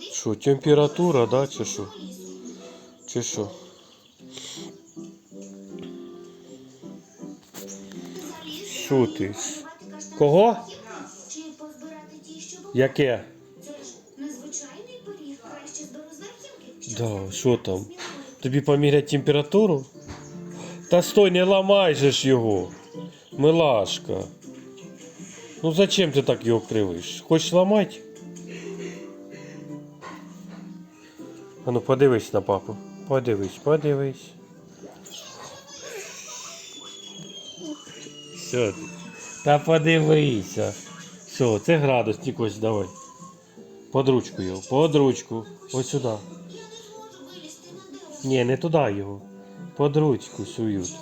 Що, температура, да, чи що? Чи що? Що ти? Кого? Яке? Да, що там? Тобі помірять температуру? Та стой, не ламай же ж його. Милашка. Ну зачем ти так його кривиш? Хочеш ламати? А ну подивись на папу. Подивись, подивись. Що? Та подивися. Все, це градусник ось давай. Под ручку його, под ручку. Ось сюди. Ні, не туди його. Под ручку сують.